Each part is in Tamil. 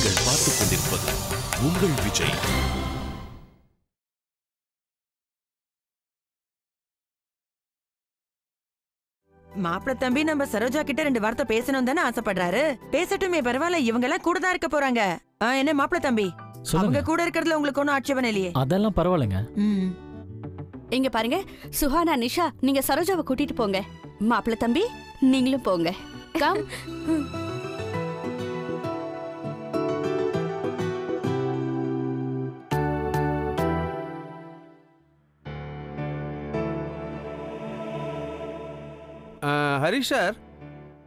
நீங்கள் பார்த்துக் கொண்டிருப்பது உங்கள் விஜய். மாப்பிள தம்பி நம்ம சரோஜா கிட்ட ரெண்டு வார்த்தை பேசணும் தானே ஆசைப்படுறாரு? பேசட்டுமே பரவாயில்ல இவங்க எல்லாம் கூட தான் இருக்க போறாங்க. ஆ, என்ன மாப்பிள தம்பி? அவங்க கூட இருக்கிறதுல உங்களுக்கு ஒன்னும் ஆட்சேபம் இல்லையே. அதெல்லாம் பரவாயில்லைங்க. இங்க பாருங்க சுஹானா நிஷா நீங்க சரோஜாவை கூட்டிட்டு போங்க. மாப்பிள்ள தம்பி நீங்களும் போங்க. கம். ஹரிஷ் சார்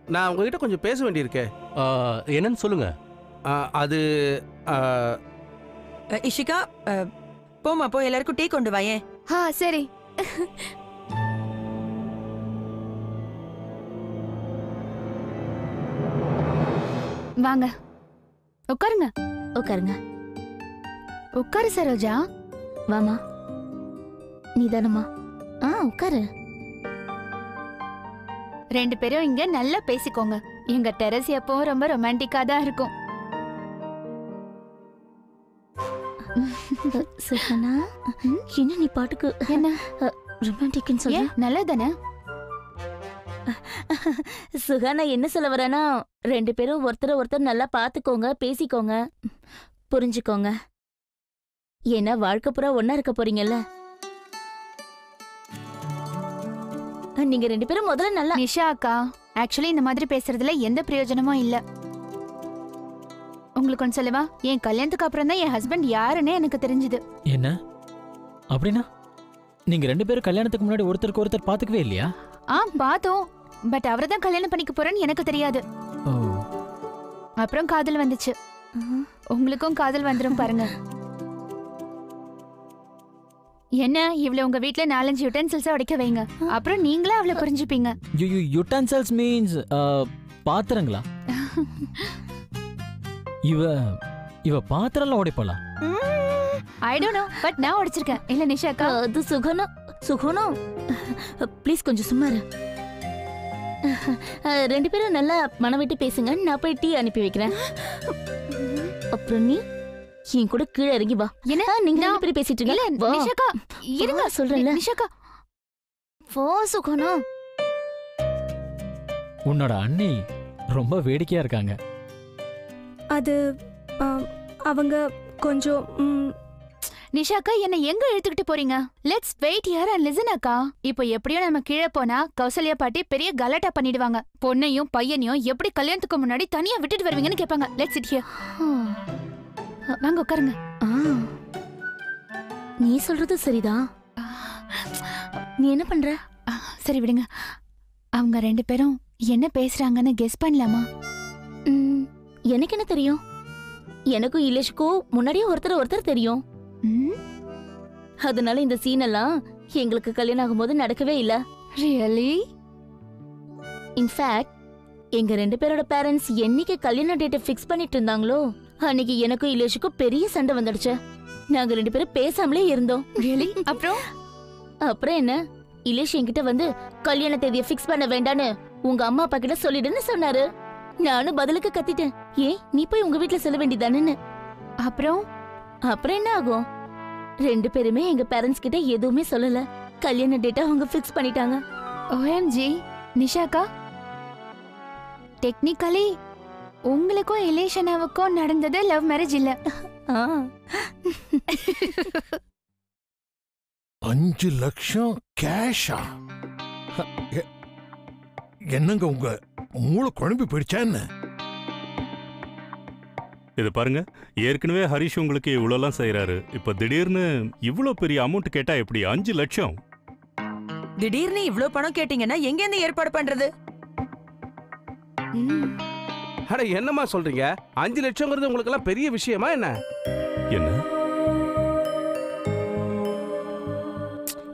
நான் உங்ககிட்ட கொஞ்சம் பேச வேண்டியிருக்கே. ஆ, என்னன்னு சொல்லுங்க. ஆ, அது ஆ, இஷிகா அ, போம்மா போய் எல்லாருக்கும் டீ கொண்டு வாயேன். ஆ சரி. வாங்க. உட்காருங்க. உட்காருங்க. உட்காரு சரோஜா. வாமா. நீதானம்மா. ஆ உட்காரு. ரெண்டு பேரும் இங்க நல்லா பேசிக்கோங்க. எங்க டெரஸ் எப்பவும் ரொம்ப ரொமான்டிக்கா தான் இருக்கும். சுஹனா என்ன நீ பாட்டுக்கு என்ன? ரொமான்டிக்னு சொல்ற? ஏன் நல்லதானே? சுஹானா என்ன சொல்ல வரேன்னா ரெண்டு பேரும் ஒருத்தர ஒருத்தர் நல்லா பாத்துக்கோங்க பேசிக்கோங்க. புரிஞ்சுக்கோங்க. ஏன்னா வாழ்க்கை பூரா ஒன்னா இருக்க போறீங்கல்ல? நீங்க ரெண்டு பேரும் முதல்ல நல்லா நிஷா அக்கா ஆக்சுவலி இந்த மாதிரி பேசுறதுல எந்த பிரயோஜனமும் இல்ல. உங்களுக்கு ஒன்று சொல்லவா? என் கல்யாணத்துக்கு அப்புறம் தான் என் ஹஸ்பண்ட் யாருன்னு எனக்கு தெரிஞ்சது. என்ன? அப்படின்னா? நீங்க ரெண்டு பேரும் கல்யாணத்துக்கு முன்னாடி ஒருத்தருக்கு ஒருத்தர் பாத்துக்கவே இல்லையா? ஆ பார்த்தோம். பட் அவரை தான் கல்யாணம் பண்ணிக்க போறேன்னு எனக்கு தெரியாது. ஓ. அப்புறம் காதல் வந்துச்சு. உங்களுக்கும் காதல் வந்துரும் பாருங்க. என்ன இவ்வளவு உங்க வீட்ல நாலஞ்சு யுட்டென்சில்ஸ் உடைக்க வைங்க. அப்புறம் நீங்களே அவளை புரிஞ்சுப்பீங்க. யூ யூ யுட்டன்சல்ஸ் மீன்ஸ் பாத்திரங்களா? இவ இவ பாத்திரம்லாம் உடைப்பாளா? ஐ டோன்ட் நோ பட் நான் உடைச்சிருக்கேன். இல்ல நிஷாக்கா அது சுகனம் சுகனம் ப்ளீஸ் கொஞ்சம் சும்மா ரெண்டு பேரும் நல்லா மனம் விட்டு பேசுங்க. நான் போய் டீ அனுப்பி வைக்கிறேன். அப்புறம் நீ? என் கூட கீழே இறங்கி வா. என்ன? நீங்க நான்- ரெண்டு பேரும் பேசிட்டு இல்ல இருங்க வா. நிஷாக்கா இருங்க. வா, சொல்றேன்ல நிஷாக்கா. போ சுகனம் உன்னோட அண்ணி ரொம்ப வேடிக்கையா இருக்காங்க. அது அவங்க கொஞ்சம் ம், நிஷாக்கா என்ன எங்க இழுத்துக்கிட்டு போறீங்க? Let's wait here and listen அக்கா. இப்போ எப்படியோ நம்ம கீழே போனா கௌசல்யா பாட்டி பெரிய கலாட்டா பண்ணிடுவாங்க. பொண்ணையும் பையனையும் எப்படி கல்யாணத்துக்கு முன்னாடி தனியா விட்டுட்டு வருவீங்கன்னு கேட்பாங்க. லெட்ஸ் இட் ஹியர் வாங்க உட்காருங்க. ஆ. நீ சொல்றது சரிதான் நீ என்ன பண்ற? சரி விடுங்க. அவங்க ரெண்டு பேரும் என்ன பேசுறாங்கன்னு கெஸ் பண்ணலாமா? ம், எனக்கு என்ன தெரியும்? எனக்கும் இலேஷுக்கும் முன்னாடியே ஒருத்தர் ஒருத்தர் தெரியும். அதனால இந்த சீன் எல்லாம் எங்களுக்கு கல்யாணம் ஆகும்போது நடக்கவே இல்ல. ரியலி இன்ஃபேக்ட் எங்க ரெண்டு பேரோட பேரண்ட்ஸ் என்னைக்கு கல்யாண டேட்டை ஃபிக்ஸ் பண்ணிட்டு இருந்தாங்களோ அன்னைக்கு எனக்கும் இலேஷுக்கும் பெரிய சண்டை வந்துடுச்சு. நாங்க ரெண்டு பேரும் பேசாமலே இருந்தோம். அப்புறம்? அப்புறம் என்ன? இலேஷ் என்கிட்ட வந்து கல்யாண தேதியை ஃபிக்ஸ் பண்ண வேண்டான்னு உங்க அம்மா அப்பா கிட்ட சொல்லிடுன்னு சொன்னாரு. நானும் பதிலுக்கு கத்திட்டேன். ஏன்? நீ போய் உங்க வீட்ல சொல்ல வேண்டியதானேன்னு. அப்புறம்? அப்புறம் என்ன ஆகும்? ரெண்டு பேருமே எங்க பேரண்ட்ஸ் கிட்ட எதுவுமே சொல்லல. கல்யாண டேட்டா அவங்க ஃபிக்ஸ் பண்ணிட்டாங்க. ஓஎம்ஜி நிஷாக்கா? டெக்னிக்கலி உங்களுக்கும் இலேஷனாவுக்கும் நடந்தது லவ் மேரேஜ் இல்ல. அஞ்சு லட்சம் கேஷா? என்னங்க உங்க மூளை குழம்பி போயிடுச்சா என்ன? இது பாருங்க ஏற்கனவே ஹரிஷ் உங்களுக்கு இவ்வளோலாம் செய்றாரு. இப்போ திடீர்னு இவ்வளோ பெரிய அமௌண்ட் கேட்டா எப்படி? அஞ்சு லட்சம்? திடீர்னு இவ்ளோ பணம் கேட்டீங்கன்னா எங்க இருந்து ஏற்பாடு பண்றது? அட என்னம்மா சொல்றீங்க? அஞ்சு லட்சங்கிறது உங்களுக்கு எல்லாம் பெரிய விஷயமா என்ன? என்ன?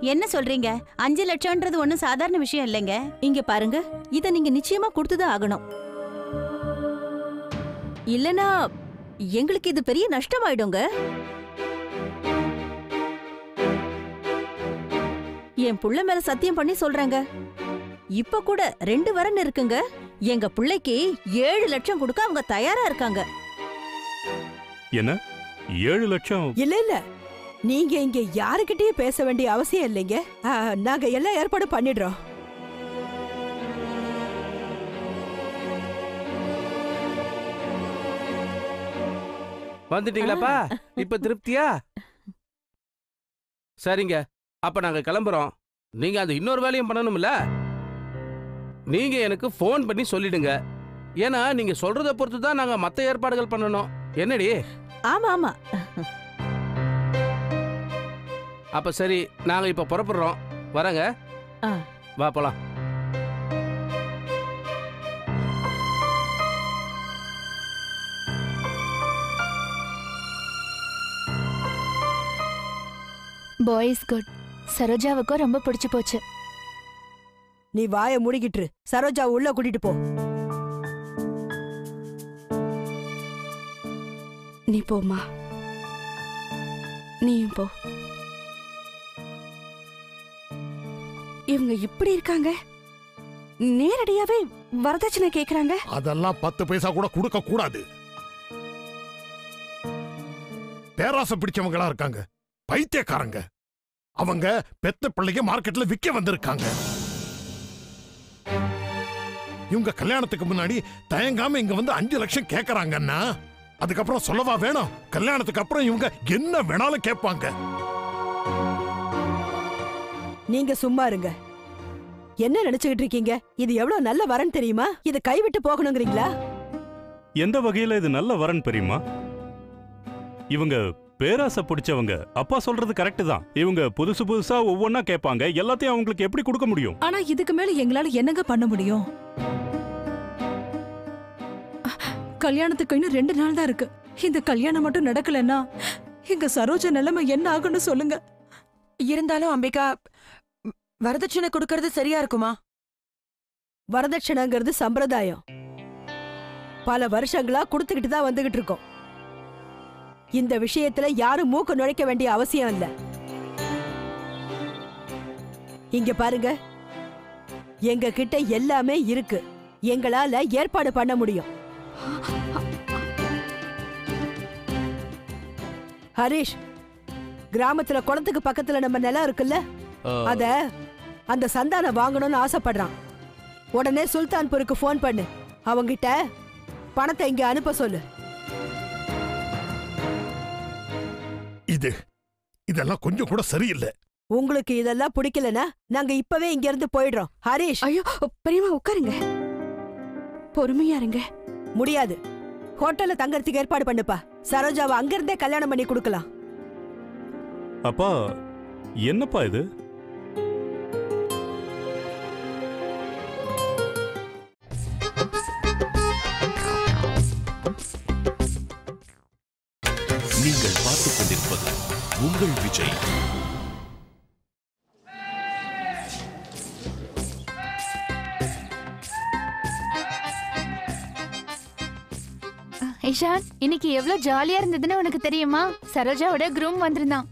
என்ன சொல்றீங்க? அஞ்சு லட்சம்ன்றது ஒண்ணும் சாதாரண விஷயம் இல்லைங்க. இங்க பாருங்க. இத நீங்க நிச்சயமா கொடுத்துதான் ஆகணும். இல்லனா எங்களுக்கு இது பெரிய நஷ்டமாயிடுங்க? என் புள்ள மேல சத்தியம் பண்ணி சொல்றேங்க. இப்ப கூட ரெண்டு வரன் இருக்குங்க. எங்க புள்ளைக்கு ஏழு லட்சம் கொடுக்க அவங்க தயாரா இருக்காங்க. என்ன? ஏழு லட்சம்? இல்ல இல்ல. நீங்க இங்க யாருக்கிட்டயும் பேச வேண்டிய அவசியம் இல்லைங்க. ஆ, நாங்க எல்லா ஏற்பாடும் பண்ணிடுறோம். வந்துட்டீங்களாப்பா? இப்ப திருப்தியா? சரிங்க. அப்ப நாங்க கிளம்புறோம். நீங்க அந்த இன்னொரு வேலையும் பண்ணணும்ல? நீங்க எனக்கு ஃபோன் பண்ணி சொல்லிடுங்க. ஏன்னா நீங்க சொல்றத பொறுத்து தான் நாங்க மத்த ஏற்பாடுகள் பண்ணணும். என்னடி? ஆமா ஆமா. அப்ப சரி நாங்க இப்ப புறப்படுறோம். வரங்க. ஆ. வா போலாம். பாய்ஸ் குட் சரோஜாவுக்கும் ரொம்ப பிடிச்சு போச்சு. நீ வாயை மூடிக்கிட்டு. சரோஜா உள்ள கூட்டிட்டு போ. நீ போம்மா. நீயும் போ. இவங்க இப்படி இருக்காங்க? நேரடியாவே வரதட்சணை கேக்குறாங்க? அதெல்லாம் பத்து பைசா கூட கொடுக்க கூடாது. பேராசை பிடிச்சவங்களா இருக்காங்க. பைத்தியக்காரங்க. அவங்க பெத்த பிள்ளைங்க மார்க்கெட்ல விக்க வந்திருக்காங்க. இவங்க கல்யாணத்துக்கு முன்னாடி தயங்காம இங்க வந்து அஞ்சு லட்சம் கேக்குறாங்கன்னா அதுக்கப்புறம் சொல்லவா வேணும்? கல்யாணத்துக்கு அப்புறம் இவங்க என்ன வேணாலும் கேட்பாங்க. நீங்க சும்மா இருங்க. என்ன நினைச்சுக்கிட்டு இருக்கீங்க? இது எவ்வளவு நல்ல வரன் தெரியுமா? இது கைவிட்டு போகணுங்கிறீங்களா? எந்த வகையில இது நல்ல வரன் பெரியமா இவங்க பேராசை பிடிச்சவங்க. அப்பா சொல்றது கரெக்ட் தான். இவங்க புதுசு புதுசா ஒவ்வொன்னா கேட்பாங்க. எல்லாத்தையும் அவங்களுக்கு எப்படி கொடுக்க முடியும்? ஆனா இதுக்கு மேல எங்களால என்னங்க பண்ண முடியும்? கல்யாணத்துக்கு இன்னும் ரெண்டு நாள் தான் இருக்கு. இந்த கல்யாணம் மட்டும் நடக்கலன்னா எங்க சரோஜா நிலைமை என்ன ஆகும்னு சொல்லுங்க. இருந்தாலும் அம்பிகா வரதட்சணை கொடுக்கறது சரியா இருக்குமா? வரதட்சணைங்கிறது சம்பிரதாயம். பல வருஷங்களா கொடுத்துக்கிட்டு தான் வந்துகிட்டு இருக்கோம். இந்த விஷயத்துல யாரும் மூக்க நுழைக்க வேண்டிய அவசியம் இல்ல. இங்க பாருங்க. எங்க கிட்ட எல்லாமே இருக்கு. எங்களால ஏற்பாடு பண்ண முடியும். ஹரிஷ் கிராமத்துல குளத்துக்கு பக்கத்துல நம்ம நிலம் இருக்குல்ல? அத அந்த சந்தானம் வாங்கணும்னு ஆசைப்படுறான். உடனே சுல்தான்பூருக்கு ஃபோன் பண்ணு. அவங்கிட்ட பணத்தை இங்க அனுப்ப சொல்லு. இது. இதெல்லாம் கொஞ்சம் கூட சரியில்லை. உங்களுக்கு இதெல்லாம் பிடிக்கலனா நாங்க இப்பவே இங்க இருந்து போயிடுறோம். ஹரிஷ். ஐயோ பெரியமா உட்காருங்க. பொறுமையா இருங்க. முடியாது. ஹோட்டல்ல தங்கறதுக்கு ஏற்பாடு பண்ணுப்பா. சரோஜாவை அங்கிருந்தே கல்யாணம் பண்ணி கொடுக்கலாம். அப்பா என்னப்பா இது? உங்கள் இஷான் இன்னைக்கு எவ்வளவு ஜாலியா இருந்ததுன்னு உனக்கு தெரியுமா? சரோஜாவோட குரூம் வந்திருந்தான்.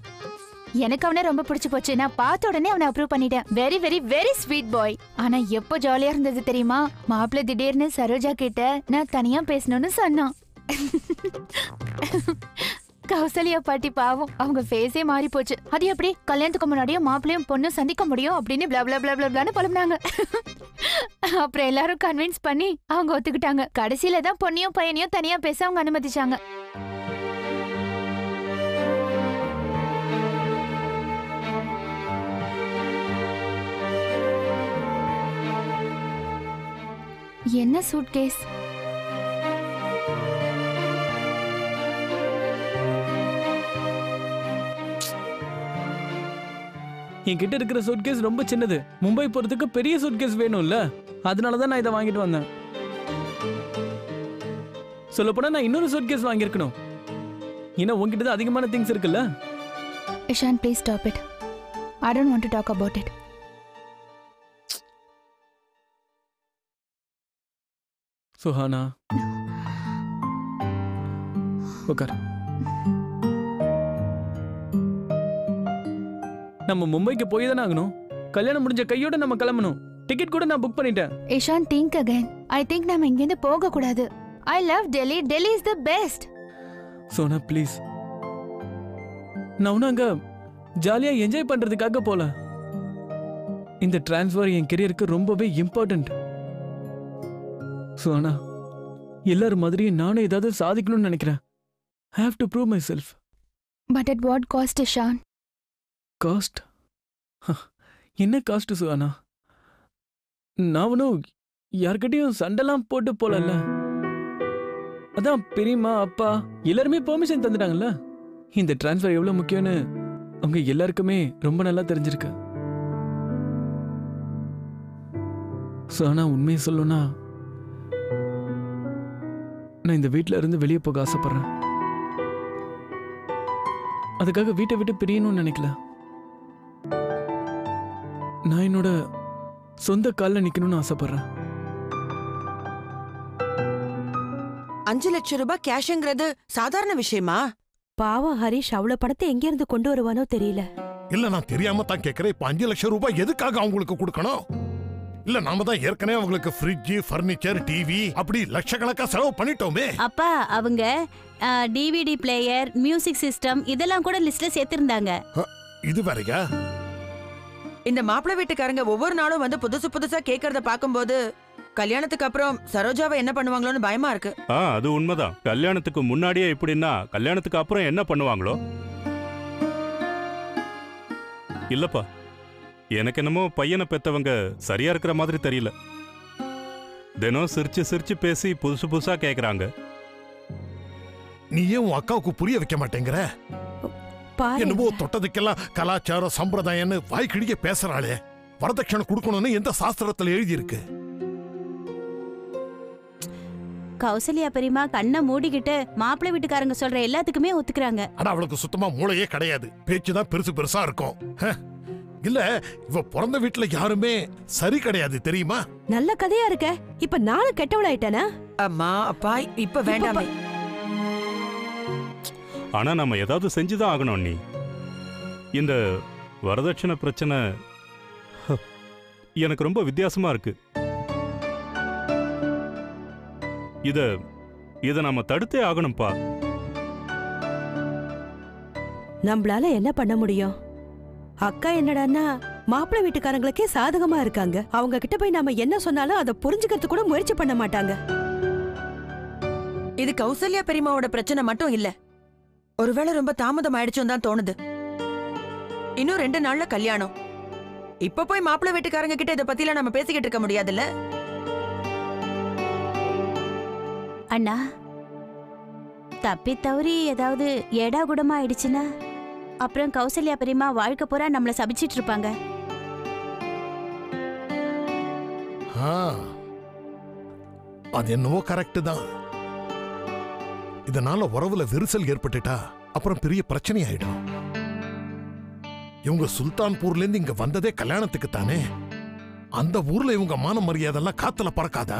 எனக்கு அவனை ரொம்ப பிடிச்சு போச்சு. நான் பார்த்த உடனே அவனை அப்ரூவ் பண்ணிட்டேன். Very very very sweet boy ஆனா எப்போ ஜாலியா இருந்தது தெரியுமா? மாப்பிள்ளை திடீர்னு சரோஜா கிட்ட நான் தனியா பேசணும்னு சொன்னான். கௌசல்யா பாட்டி பாவம் அவங்க ஃபேஸே மாறி போச்சு. அது எப்படி? கல்யாணத்துக்கு முன்னாடியும் மாப்பிளையும் பொண்ணும் சந்திக்க முடியும் அப்படின்னு blah blah blah blah புலம்புனாங்க. அப்புறம் எல்லாரும் கன்வின்ஸ் பண்ணி அவங்க ஒத்துக்கிட்டாங்க. கடைசியில தான் பொண்ணையும் பையனையும் தனியா பேச அவங்க அனுமதிச்சாங்க. என்ன சூட்கேஸ் என்கிட்ட இருக்கிற சூட்கேஸ் ரொம்ப சின்னது. மும்பை போறதுக்கு பெரிய சூட்கேஸ் வேணும்ல? அதனால தான் நான் இதை வாங்கிட்டு வந்தேன். சொல்லப்போனா நான் இன்னொரு சூட்கேஸ் வாங்கியிருக்கணும். ஏன்னா உங்ககிட்ட தான் அதிகமான திங்ஸ் இருக்குல்ல? Ishaan please stop it I don't want to talk about it Suhana. உட்கார் நம்ம மும்பைக்கு போய் தானே ஆகணும். கல்யாணம் முடிஞ்ச கையோட நம்ம கிளம்பணும். டிக்கெட் கூட நான் புக் பண்ணிட்டேன். Ishaan think again I think நம்ம இங்கேருந்து போக கூடாது. I love Delhi Delhi is the best Sona please நான் அங்க ஜாலியா என்ஜாய் பண்றதுக்காக போல. இந்த டிரான்ஸ்ஃபர் என் கெரியருக்கு ரொம்பவே இம்பார்ட்டன்ட் சோனா எல்லாரும் மாதிரியும் நானும் ஏதாவது சாதிக்கணும்னு நினைக்கிறேன். Have to prove myself but at what cost Shaan cost? என்ன காஸ்ட் சுகானா? நான் ஒன்றும் யார்கிட்டயும் சண்டைலாம் போட்டு போலல்ல. அதான் பெரியம்மா அப்பா எல்லாருமே பெர்மிஷன் தந்துட்டாங்கல்ல? இந்த டிரான்ஸ்ஃபர் எவ்வளோ முக்கியம்னு அவங்க எல்லாருக்குமே ரொம்ப நல்லா தெரிஞ்சிருக்கு. ஸோ ஆனால் உண்மையை சொல்லணும்னா நான் இந்த வீட்டில் இருந்து வெளியே போக ஆசைப்பட்றேன். அதுக்காக வீட்டை விட்டு பிரியணும்னு நினைக்கல. நான் என்னோட சொந்த காலில் நிற்கணும்னு ஆசைப்படுறேன். அஞ்சு லட்சம் ரூபாய் கேஷ்ங்கிறது சாதாரண விஷயமா? பாவம் ஹரிஷ் அவ்வளவு பணத்தை எங்க இருந்து கொண்டு வருவானோ தெரியல. இல்ல நான் தெரியாம தான் கேக்குறேன். இப்ப அஞ்சு லட்சம் ரூபாய் எதுக்காக அவங்களுக்கு கொடுக்கணும்? இல்ல நாம தான் ஏற்கனவே அவங்களுக்கு ஃப்ரிட்ஜ் ஃபர்னிச்சர் டிவி அப்படி லட்சக்கணக்கா செலவு பண்ணிட்டோமே. அப்பா அவங்க டிவிடி பிளேயர் மியூசிக் சிஸ்டம் இதெல்லாம் கூட லிஸ்ட்ல சேர்த்திருந்தாங்க. இது வேறயா? இந்த மாப்பிள்ளை வீட்டுக்காரங்க ஒவ்வொரு நாளும் வந்து புதுசு புதுசா கேக்குறத பாக்கும்போது கல்யாணத்துக்கு அப்புறம் சரோஜாவை என்ன பண்ணுவாங்களோன்னு பயமா இருக்கு. ஆ அது உண்மைதான். கல்யாணத்துக்கு முன்னாடியே இப்படின்னா கல்யாணத்துக்கு அப்புறம் என்ன பண்ணுவாங்களோ? இல்லப்பா எனக்கு என்னமோ பையனை பெத்தவங்க சரியா இருக்கிற மாதிரி தெரியல. தினம் சிரிச்சு சிரிச்சு பேசி புதுசு புதுசா கேக்குறாங்க. நீ ஏன் உன் அக்காவுக்கு புரிய வைக்க மாட்டேங்கிற? என்னவோ தொட்டதுக்கெல்லாம் கலாச்சாரம் சம்பிரதாயம்னு வாய்க்கிடிய பேசுறாளே. வரதட்சணை கொடுக்கணும்னு எந்த சாஸ்திரத்துல எழுதி இருக்கு கௌசல்யா பெரியமா கண்ணை மூடிக்கிட்டு மாப்பிள்ளை வீட்டுக்காரங்க சொல்ற எல்லாத்துக்குமே ஒத்துக்கிறாங்க. ஆனா அவளுக்கு சுத்தமா மூளையே கிடையாது. பேச்சு தான் பெருசு பெருசா இருக்கும். ஹ. இல்ல இவ பிறந்த வீட்டுல யாருமே சரி கிடையாது தெரியுமா? நல்ல கதையா இருக்க. இப்ப நானும் கெட்டவளாயிட்டேனா? அம்மா அப்பா இப்ப வேண்டாமே. ஆனா நம்ம ஏதாவது செஞ்சுதான் ஆகணும் நீ இந்த வரதட்சணை பிரச்சனை எனக்கு ரொம்ப வித்தியாசமா இருக்கு. இத இத நாம தடுத்தே ஆகணும்ப்பா நம்மளால என்ன பண்ண முடியும்? அக்கா என்னடான்னா மாப்பிள்ளை வீட்டுக்காரங்களுக்கே சாதகமா இருக்காங்க. அவங்க கிட்ட போய் நாம என்ன சொன்னாலும் அதை புரிஞ்சுக்கிறதுக்கு கூட முயற்சி பண்ண மாட்டாங்க. இது கௌசல்யா பெரியம்மாவோட பிரச்சனை மட்டும் இல்ல. ஒருவேளை ரொம்ப தாமதம் ஆயிடுச்சுன்னு தான் தோணுது. இன்னும் ரெண்டு நாள்ல கல்யாணம். இப்ப போய் மாப்பிள்ளை வீட்டுக்காரங்க கிட்ட இத பத்திலாம் நம்ம பேசிக்கிட்டு இருக்க முடியாதுல்ல? அண்ணா தப்பி தவறி ஏதாவது ஏடா குடமா ஆயிடுச்சுன்னா அப்புறம் கௌசல்யா பெரியமா வாழ்க்கை பூரா நம்மள சபிச்சிட்டு இருப்பாங்க. ஆ. அது என்னவோ கரெக்ட் தான். இதனால உறவுல விரிசல் ஏற்பட்டுட்டா அப்புறம் பெரிய பிரச்சனை ஆயிடும் இவங்க சுல்தான்பூர்ல இருந்து இங்க வந்ததே கல்யாணத்துக்கு தானே? அந்த ஊர்ல இவங்க மான மரியாதைலாம் காத்துல பறக்காதா?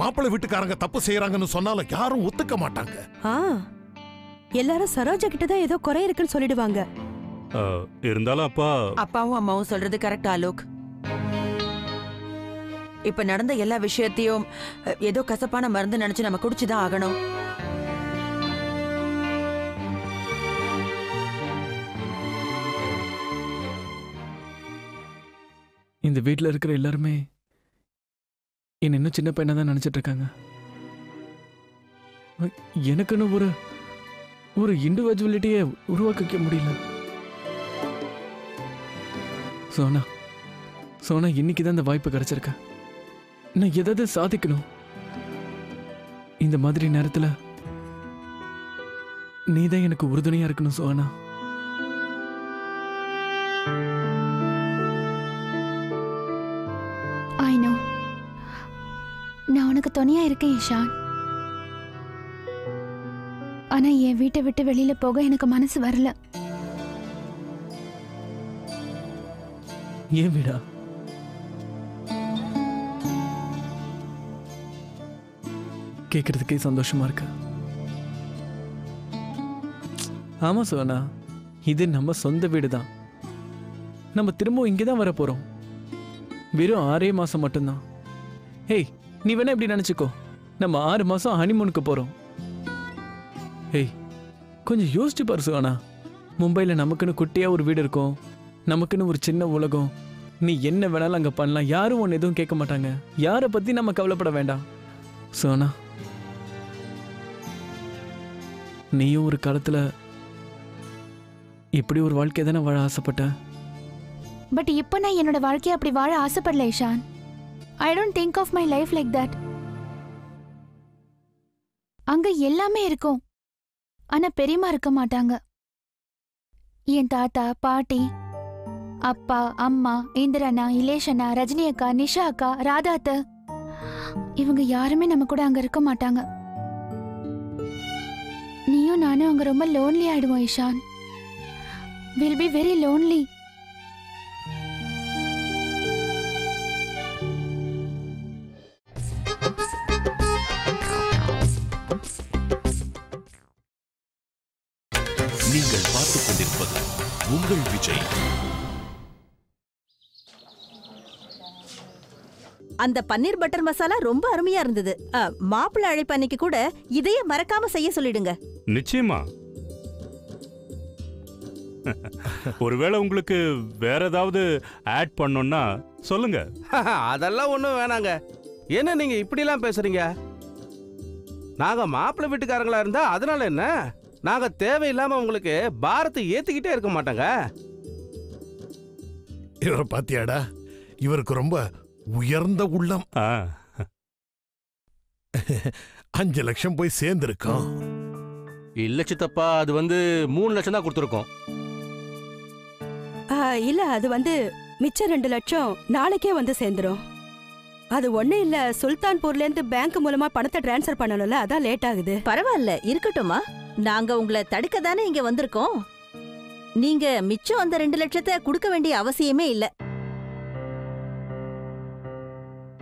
மாப்பிள்ளை வீட்டுக்காரங்க தப்பு செய்யறாங்கன்னு சொன்னாலும் யாரும் ஒத்துக்க மாட்டாங்க. ஆ எல்லாரும் சரோஜா கிட்ட தான் ஏதோ குறை இருக்குன்னு சொல்லிடுவாங்க. இருந்தாலும் அப்பா அப்பாவும் அம்மாவும் சொல்றது கரெக்ட் ஆலோக். இப்ப நடந்த எல்லா விஷயத்தையும் ஏதோ கசப்பான மருந்து நினைச்சு நம்ம குடிச்சுதான் ஆகணும். இந்த வீட்டில் இருக்கிற எல்லாருமே என்ன இன்னும் சின்ன பையனாக தான் நினைச்சிட்டு இருக்காங்க. எனக்குன்னு ஒரு ஒரு இண்டிவிஜுவலிட்டியை உருவாக்கிக்க முடியல. சோனா சோனா இன்னைக்கு தான் இந்த வாய்ப்பு கிடைச்சிருக்க. நான் எதாவது சாதிக்கணும். இந்த மாதிரி நேரத்துல நீ தான் எனக்கு உறுதுணையா இருக்கணும் சோனா. இருக்கேன் இஷான் ஆனா என் வீட்டை விட்டு வெளியில போக எனக்கு மனசு வரல. ஏன் வீடா? கேட்கறதுக்கே சந்தோஷமா இருக்கு. ஆமா சோனா. இது நம்ம சொந்த வீடு தான் நம்ம திரும்பவும் இங்கே தான் வர போறோம். வெறும் ஆறே மாசம் மட்டும்தான். ஏய் நீ வேணா இப்படி நினைச்சுக்கோ. நம்ம ஆறு மாசம் ஹனிமூனுக்கு போறோம். ஏய் கொஞ்சம் யோசிச்சு பாரு சுகானா. மும்பையில் நமக்குன்னு குட்டியாக ஒரு வீடு இருக்கும். நமக்குன்னு ஒரு சின்ன உலகம். நீ என்ன வேணாலும் அங்கே பண்ணலாம். யாரும் ஒன்று எதுவும் கேட்க மாட்டாங்க. யாரை பற்றி நம்ம கவலைப்பட வேண்டாம். சோனா நீயும் ஒரு காலத்தில் இப்படி ஒரு வாழ்க்கை தானே வாழ ஆசைப்பட்ட? பட் இப்போ நான் என்னோட வாழ்க்கையை அப்படி வாழ ஆசைப்படல Ishaan. I don't think of my life like that அங்க எல்லாமே இருக்கும். ஆனா பெரியம்மா இருக்க மாட்டாங்க. என் தாத்தா பாட்டி அப்பா அம்மா இந்திரண்ணா இலேஷண்ணா ரஜினி அக்கா நிஷா அக்கா ராதா இவங்க யாருமே நம்ம கூட அங்க இருக்க மாட்டாங்க. நீயும் நானும் அங்க ரொம்ப லோன்லி ஆயிடுவோம் Ishaan. Will be very lonely நீங்கள் பார்த்துக் கொண்டிருப்பது உங்கள் விஜய். அந்த பன்னீர் பட்டர் மசாலா ரொம்ப அருமையா இருந்தது. மாப்பிள்ளை அழைப்பு அன்னைக்கு கூட இதையே மறக்காம செய்ய சொல்லிடுங்க. நிச்சயமா. ஒருவேளை உங்களுக்கு வேற ஏதாவது ஆட் பண்ணோம்னா சொல்லுங்க. அதெல்லாம் ஒன்றும் வேணாங்க. என்ன நீங்க இப்படிலாம் பேசுறீங்க? நாங்க மாப்பிள்ளை வீட்டுக்காரங்களா இருந்தா அதனால என்ன? நாங்க தேவையில்லாம உங்களுக்கு பாரத்தை ஏத்திக்கிட்டே இருக்க மாட்டாங்க. இவரை பாத்தியாடா? இவருக்கு ரொம்ப உயர்ந்த உள்ளம். அஞ்சு லட்சம் போய் சேர்ந்திருக்கோம். இல்ல சித்தப்பா அது வந்து மூணு லட்சம் தான் கொடுத்துருக்கோம். ஆ, இல்ல அது வந்து மிச்சம் ரெண்டு லட்சம் நாளைக்கே வந்து சேர்ந்துரும். அது ஒண்ணு இல்ல சுல்தான்பூர்ல இருந்து பேங்க் மூலமா பணத்தை டிரான்ஸ்ஃபர் பண்ணணும்ல அதான் லேட் ஆகுது. பரவாயில்ல இருக்கட்டும்மா. நாங்க உங்களை தடுக்க தானே இங்க வந்திருக்கோம். நீங்க மிச்சம் அந்த ரெண்டு லட்சத்தை கொடுக்க வேண்டிய அவசியமே இல்ல.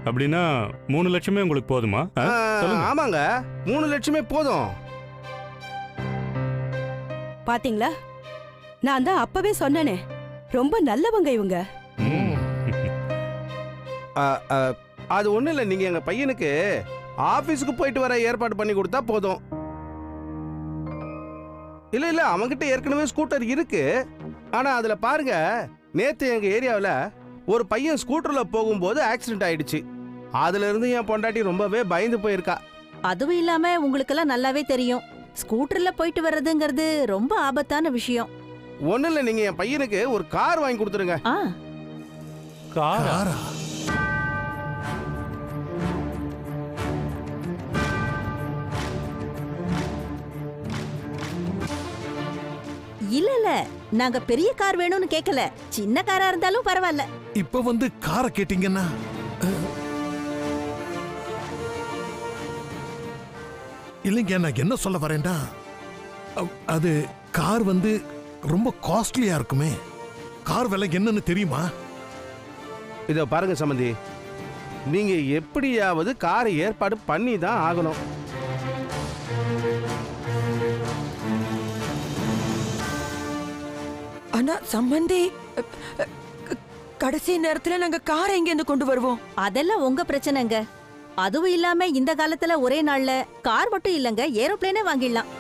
அப்படின்னா மூணு லட்சமே உங்களுக்கு போதுமா? ஆ? சொல்லுங்க. ஆமாங்க. மூணு லட்சமே போதும். பாத்தீங்களா? நான் தான் அப்பவே சொன்னனே. ரொம்ப நல்லவங்க இவங்க. ஆ, ஆ, அது ஒன்றும் இல்லை. நீங்கள் எங்கள் பையனுக்கு ஆஃபீஸுக்கு போயிட்டு வர ஏற்பாடு பண்ணி கொடுத்தா போதும். இல்லை இல்லை அவன்கிட்ட ஏற்கனவே ஸ்கூட்டர் இருக்கு. ஆனால் அதில் பாருங்க நேற்று எங்கள் ஏரியாவில் ஒரு பையன் ஸ்கூட்டரில் போகும்போது ஆக்சிடென்ட் ஆயிடுச்சு. அதுல இருந்து என் பொண்டாட்டி ரொம்பவே பயந்து போயிருக்கா. அதுவும் இல்லாம உங்களுக்கெல்லாம் நல்லாவே தெரியும். ஸ்கூட்டர்ல போயிட்டு வர்றதுங்கிறது ரொம்ப ஆபத்தான விஷயம். ஒன்றும் இல்லை நீங்கள் என் பையனுக்கு ஒரு கார் வாங்கி கொடுத்துருங்க. காரா இல்ல இல்ல. நாங்க பெரிய கார் வேணும்னு கேட்கல சின்ன காரா இருந்தாலும் பரவாயில்ல. இப்ப வந்து காரை கேட்டீங்கன்னா இல்லைங்க நான் என்ன சொல்ல வரேன்டா? அ- அது கார் வந்து ரொம்ப காஸ்ட்லியா இருக்குமே. கார் விலை என்னன்னு தெரியுமா? இதை பாருங்க சம்பந்தி. நீங்க எப்படியாவது காரை ஏற்பாடு பண்ணி தான் ஆகணும். ஆனா சம்பந்தி கடைசி நேரத்துல நாங்க காரை எங்க இருந்து கொண்டு வருவோம். அதெல்லாம் உங்க பிரச்சனைங்க. அதுவும் இல்லாம இந்த காலத்துல ஒரே நாள்ல கார் மட்டும் இல்லங்க ஏரோப்ளேனே வாங்கிடலாம்.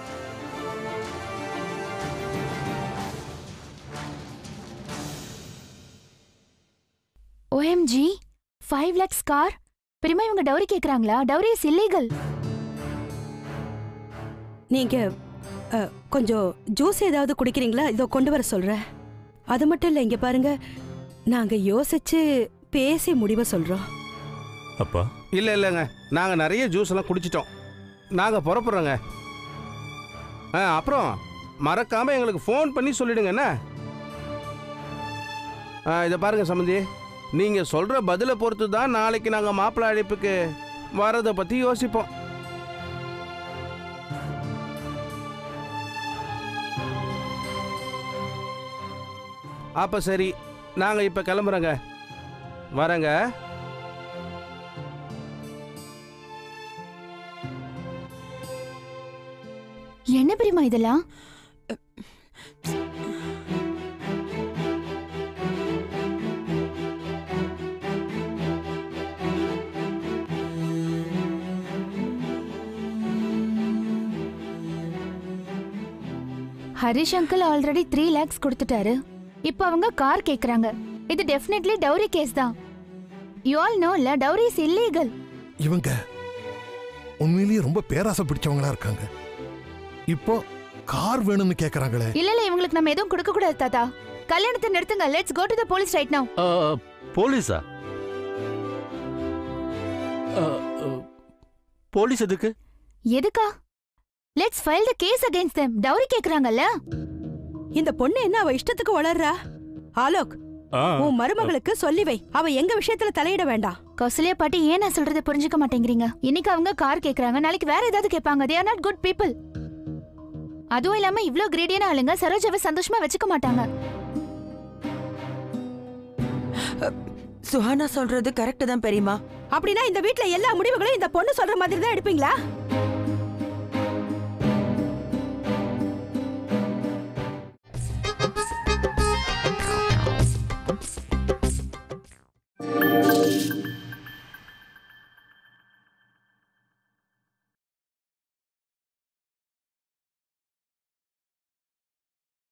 ஓஎம்ஜி ஃபைவ் லேக்ஸ் கார் பெரியமா இவங்க டவுரி கேக்குறாங்களா? டவுரி இஸ் இல்லீகல் நீங்க கொஞ்சம் ஜூஸ் ஏதாவது குடிக்கிறீங்களா? இதோ கொண்டு வர சொல்றேன். அது மட்டும் இல்ல இங்க பாருங்க. நாங்க யோசிச்சு பேசி முடிவை சொல்றோம். அப்பா? இல்ல இல்லைங்க. நாங்க நிறைய ஜூஸ் எல்லாம் குடிச்சிட்டோம். நாங்க புறப்படுறோங்க. ஆ அப்புறம் மறக்காம எங்களுக்கு ஃபோன் பண்ணி சொல்லிடுங்க என்ன? ஆ இதை பாருங்க சம்பந்தி நீங்க சொல்ற பதிலை பொறுத்து தான் நாளைக்கு நாங்க மாப்பிள்ளை அழைப்புக்கு வரதை பத்தி யோசிப்போம். அப்ப சரி நாங்க இப்ப கிளம்புறோங்க. வரேங்க. என்ன பிரிமா இதெல்லாம்? Harish uncle already three lakhs கொடுத்துட்டாரு. இப்போ அவங்க கார் கேக்குறாங்க. இது டெஃபினெட்லி டவுரி கேஸ் தான். யூ ஆல் நோ இல்ல டவுரி இஸ் இல்லீகல் இவங்க உண்மையிலேயே ரொம்ப பேராசை பிடிச்சவங்களா இருக்காங்க. இப்போ கார் வேணும்னு கேக்குறாங்களே. இல்ல இல்ல இவங்களுக்கு நம்ம எதுவும் கொடுக்க கூடாது தாத்தா. கல்யாணத்தை நிறுத்துங்க. Let's go to the police right now போலீஸா? போலீஸ் எதுக்கு? எதுக்கா? Let's file the case against them. Dowry கேக்குறாங்கல்ல? இந்த பொண்ணு என்ன அவ இஷ்டத்துக்கு வளர்றா? ஆலோக் ஆ, உன் மருமகளுக்கு சொல்லி வை. அவ எங்க விஷயத்துல தலையிட வேண்டாம் கௌசல்யா பாட்டி ஏன் நான் சொல்றதை புரிஞ்சுக்க மாட்டேங்கிறீங்க? இன்னைக்கு அவங்க கார் கேக்குறாங்க. நாளைக்கு வேற ஏதாவது கேட்பாங்க they are not good people அதுவும் இல்லாம இவ்ளோ கிரேடியான ஆளுங்க சரோஜாவை சந்தோஷமா வச்சுக்க மாட்டாங்க. சுஹானா சொல்றது கரெக்ட் தான் பெரியமா அப்படின்னா இந்த வீட்ல எல்லா முடிவுகளும் இந்த பொண்ணு சொல்ற மாதிரி தான் எடுப்பீங்களா?